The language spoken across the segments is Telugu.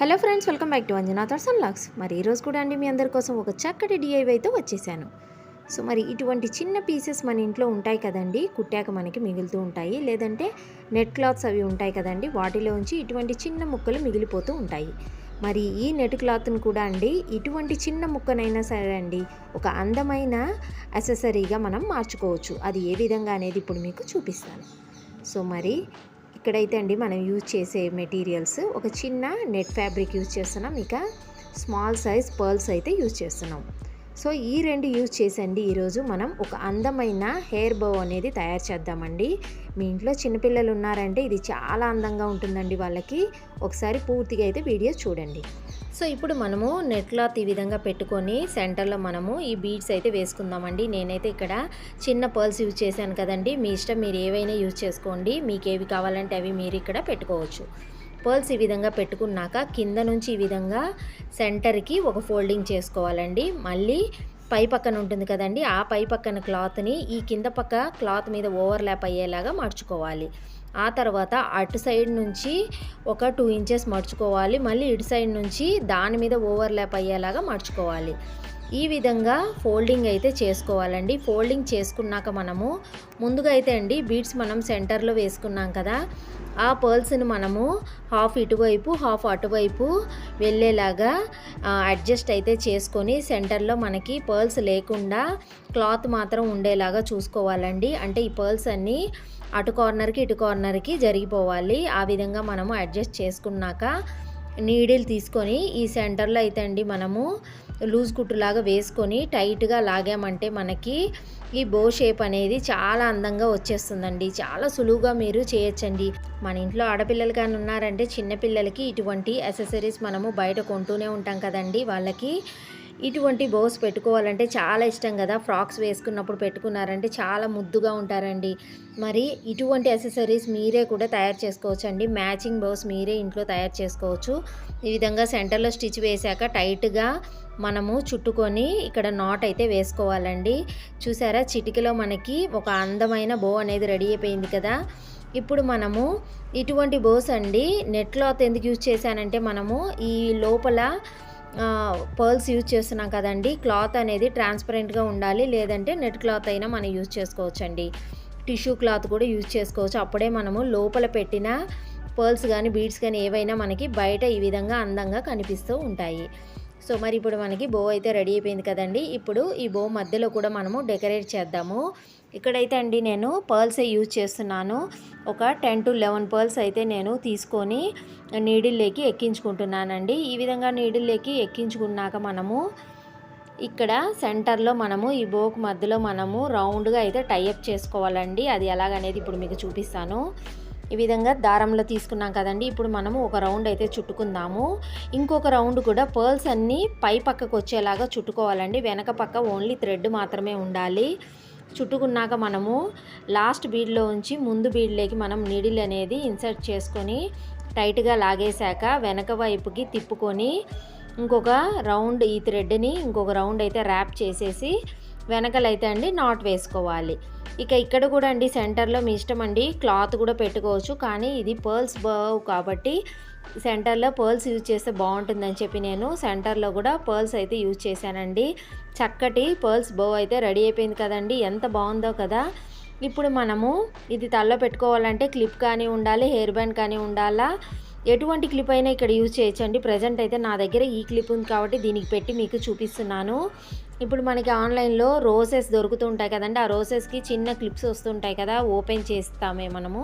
Hello friends welcome back to Anjana Darshan lakhs. మరి ఈరోజు కూడా అండి మీ అందరి కోసం ఒక చక్కటి డిఐవైతో అయితే వచ్చేసాను. సో మరి ఇటువంటి చిన్న పీసెస్ మన ఇంట్లో ఉంటాయి కదండి కుట్టాక మనకి మిగులుతూ ఉంటాయి. లేదంటే నెట్ క్లాత్స్ అవి ఉంటాయి కదండి వాటిలో ఉంచి ఇటువంటి చిన్న ముక్కలు మిగిలిపోతూ ఉంటాయి. మరి ఈ నెట్ క్లాత్ను కూడా అండి ఇటువంటి చిన్న ముక్కనైనా సరే అండి ఒక అందమైన అసెసరీగా మనం మార్చుకోవచ్చు. అది ఏ విధంగా అనేది ఇప్పుడు మీకు చూపిస్తాను. సో మరి ఇక్కడైతే అండి మనం యూజ్ చేసే మెటీరియల్స్ ఒక చిన్న నెట్ ఫ్యాబ్రిక్ యూజ్ చేస్తున్నాం ఇక స్మాల్ సైజ్ పర్ల్స్ అయితే యూజ్ చేస్తున్నాం. సో ఈ రెండు యూజ్ చేసండి. ఈరోజు మనం ఒక అందమైన హెయిర్ బౌ అనేది తయారు చేద్దామండి. మీ ఇంట్లో చిన్నపిల్లలు ఉన్నారంటే ఇది చాలా అందంగా ఉంటుందండి వాళ్ళకి. ఒకసారి పూర్తిగా అయితే వీడియో చూడండి. సో ఇప్పుడు మనము నెట్ క్లాత్ ఈ విధంగా పెట్టుకొని సెంటర్లో మనము ఈ బీడ్స్ అయితే వేసుకుందామండి. నేనైతే ఇక్కడ చిన్న పర్ల్స్ యూజ్ చేశాను కదండి. మీ ఇష్టం మీరు ఏవైనా యూజ్ చేసుకోండి. మీకు ఏవి కావాలంటే అవి మీరు ఇక్కడ పెట్టుకోవచ్చు. పర్ల్స్ ఈ విధంగా పెట్టుకున్నాక కింద నుంచి ఈ విధంగా సెంటర్కి ఒక ఫోల్డింగ్ చేసుకోవాలండి. మళ్ళీ పై పక్కన ఉంటుంది కదండి ఆ పై పక్కన క్లాత్ని ఈ కింద పక్క క్లాత్ మీద ఓవర్లాప్ అయ్యేలాగా మార్చుకోవాలి ఆ తర్వాత అటు సైడ్ నుంచి ఒక టూ ఇంచెస్ మర్చుకోవాలి మళ్ళీ ఇటు సైడ్ నుంచి దాని మీద ఓవర్లాప్ అయ్యేలాగా మార్చుకోవాలి ఈ విధంగా ఫోల్డింగ్ అయితే చేసుకోవాలండి. ఫోల్డింగ్ చేసుకున్నాక మనము ముందుగా అయితే అండి బీడ్స్ మనం సెంటర్లో వేసుకున్నాం కదా ఆ పర్ల్స్ని మనము హాఫ్ ఇటువైపు హాఫ్ అటువైపు వెళ్ళేలాగా అడ్జస్ట్ అయితే చేసుకొని సెంటర్లో మనకి పర్ల్స్ లేకుండా క్లాత్ మాత్రం ఉండేలాగా చూసుకోవాలండి. అంటే ఈ పర్ల్స్ అన్నీ అటు కార్నర్కి ఇటు కార్నర్కి జరిగిపోవాలి. ఆ విధంగా మనము అడ్జస్ట్ చేసుకున్నాక నీడిల్ తీసుకొని ఈ సెంటర్లో అయితే అండి మనము లూజ్ కుట్టులాగా వేసుకొని టైట్గా లాగామంటే మనకి ఈ బో షేప్ అనేది చాలా అందంగా వచ్చేస్తుందండి. చాలా సులువుగా మీరు చేయొచ్చండి. మన ఇంట్లో ఆడపిల్లలు కానీ ఉన్నారంటే చిన్నపిల్లలకి ఇటువంటి అసెసరీస్ మనము బయట కొంటూనే ఉంటాం కదండి వాళ్ళకి. ఇటువంటి బోస్ పెట్టుకోవాలంటే చాలా ఇష్టం కదా. ఫ్రాక్స్ వేసుకున్నప్పుడు పెట్టుకున్నారంటే చాలా ముద్దుగా ఉంటారండి. మరి ఇటువంటి అసెసరీస్ మీరే కూడా తయారు చేసుకోవచ్చు అండి మ్యాచింగ్ బోస్ మీరే ఇంట్లో తయారు చేసుకోవచ్చు. ఈ విధంగా సెంటర్లో స్టిచ్ వేశాక టైట్గా మనము చుట్టుకొని ఇక్కడ నాట్ అయితే వేసుకోవాలండి. చూసారా? చిటికలో మనకి ఒక అందమైన బో అనేది రెడీ అయిపోయింది కదా. ఇప్పుడు మనము ఇటువంటి బోస్ అండి నెట్ క్లాత్ ఎందుకు యూజ్ చేశానంటే మనము ఈ లోపల పర్ల్స్ యూజ్ చేస్తున్నాం కదండి. క్లాత్ అనేది ట్రాన్స్పరెంట్గా ఉండాలి. లేదంటే నెట్ క్లాత్ అయినా మనం యూజ్ చేసుకోవచ్చండి. టిష్యూ క్లాత్ కూడా యూజ్ చేసుకోవచ్చు. అప్పుడే మనము లోపల పెట్టిన పర్ల్స్ కానీ బీడ్స్ కానీ ఏవైనా మనకి బయట ఈ విధంగా అందంగా కనిపిస్తూ ఉంటాయి. సో మరి ఇప్పుడు మనకి బో అయితే రెడీ అయిపోయింది కదండి. ఇప్పుడు ఈ బో మధ్యలో కూడా మనము డెకరేట్ చేద్దాము. ఇక్కడైతే అండి నేను పర్ల్సే యూజ్ చేస్తున్నాను. ఒక టెన్ టు లెవెన్ పర్ల్స్ అయితే నేను తీసుకొని నీడిల్లోకి ఎక్కించుకుంటున్నానండి. ఈ విధంగా నీడిల్లోకి ఎక్కించుకున్నాక మనము ఇక్కడ సెంటర్లో మనము ఈ బోక్ మధ్యలో మనము రౌండ్గా అయితే టైఅప్ చేసుకోవాలండి. అది ఎలాగనేది ఇప్పుడు మీకు చూపిస్తాను. ఈ విధంగా దారంలో తీసుకున్నాం కదండి. ఇప్పుడు మనము ఒక రౌండ్ అయితే చుట్టుకుందాము. ఇంకొక రౌండ్ కూడా పర్ల్స్ అన్నీ పై పక్కకు వచ్చేలాగా చుట్టుకోవాలండి. వెనక పక్క ఓన్లీ థ్రెడ్ మాత్రమే ఉండాలి. చుట్టుకున్నాక మనము లాస్ట్ బీడ్లో ఉంచి ముందు బీడ్లోకి మనం నీడిల్ అనేది ఇన్సర్ట్ చేసుకొని టైట్గా లాగేశాక వెనక వైపుకి తిప్పుకొని ఇంకొక రౌండ్ ఈ థ్రెడ్ని ఇంకొక రౌండ్ అయితే ర్యాప్ చేసేసి వెనకలైతే అండి నాట్ వేసుకోవాలి. ఇక ఇక్కడ కూడా అండి సెంటర్లో మీ ఇష్టం అండి క్లాత్ కూడా పెట్టుకోవచ్చు. కానీ ఇది పర్ల్స్ బర్వ్ కాబట్టి సెంటర్లో పర్ల్స్ యూజ్ చేస్తే బాగుంటుందని చెప్పి నేను సెంటర్లో కూడా పర్ల్స్ అయితే యూజ్ చేశానండి. చక్కటి పర్ల్స్ బో అయితే రెడీ అయిపోయింది కదండి. ఎంత బాగుందో కదా. ఇప్పుడు మనము ఇది తల్లో పెట్టుకోవాలంటే క్లిప్ కానీ ఉండాలి హెయిర్ బ్యాండ్ కానీ ఉండాలా? ఎటువంటి క్లిప్ అయినా ఇక్కడ యూజ్ చేయొచ్చండి. ప్రజెంట్ అయితే నా దగ్గర ఈ క్లిప్ ఉంది కాబట్టి దీనికి పెట్టి మీకు చూపిస్తున్నాను. ఇప్పుడు మనకి ఆన్లైన్లో రోసెస్ దొరుకుతుంటాయి కదండి. ఆ రోసెస్కి చిన్న క్లిప్స్ వస్తుంటాయి కదా ఓపెన్ చేస్తామే మనము.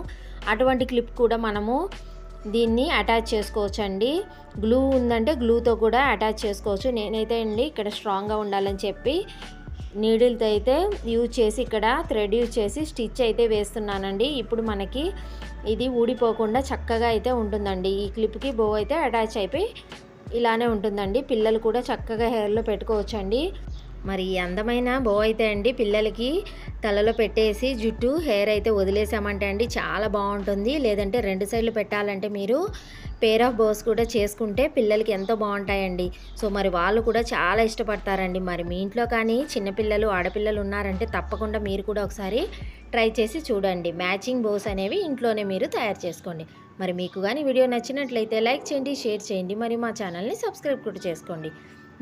అటువంటి క్లిప్ కూడా మనము దీన్ని అటాచ్ చేసుకోవచ్చు అండి గ్లూ ఉందంటే గ్లూతో కూడా అటాచ్ చేసుకోవచ్చు. నేనైతే అండి ఇక్కడ స్ట్రాంగ్గా ఉండాలని చెప్పి నీడిల్తో అయితే యూజ్ చేసి ఇక్కడ థ్రెడ్ యూజ్ చేసి స్టిచ్ అయితే వేస్తున్నానండి. ఇప్పుడు మనకి ఇది ఊడిపోకుండా చక్కగా అయితే ఉంటుందండి. ఈ క్లిప్కి బో అయితే అటాచ్ అయిపోయి ఇలానే ఉంటుందండి. పిల్లలు కూడా చక్కగా హెయిర్లో పెట్టుకోవచ్చండి. మరి అందమైన బో అయితే అండి పిల్లలకి తలలో పెట్టేసి జుట్టు హెయిర్ అయితే వదిలేసామంటే అండి చాలా బాగుంటుంది. లేదంటే రెండు సైడ్లు పెట్టాలంటే మీరు పేర్ ఆఫ్ బోస్ కూడా చేసుకుంటే పిల్లలకి ఎంతో బాగుంటాయండి. సో మరి వాళ్ళు కూడా చాలా ఇష్టపడతారండి. మరి మీ ఇంట్లో కానీ చిన్నపిల్లలు ఆడపిల్లలు ఉన్నారంటే తప్పకుండా మీరు కూడా ఒకసారి ట్రై చేసి చూడండి. మ్యాచింగ్ బోస్ అనేవి ఇంట్లోనే మీరు తయారు చేసుకోండి. మరి మీకు కానీ వీడియో నచ్చినట్లయితే లైక్ చేయండి షేర్ చేయండి. మరి మా ఛానల్ని సబ్స్క్రైబ్ కూడా చేసుకోండి.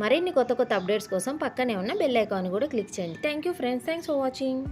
మరిన్ని కొత్త కొత్త అప్డేట్స్ కోసం పక్కనే ఉన్న బెల్ ఐకాన్ కూడా క్లిక్ చేయండి. Thank you friends thanks for watching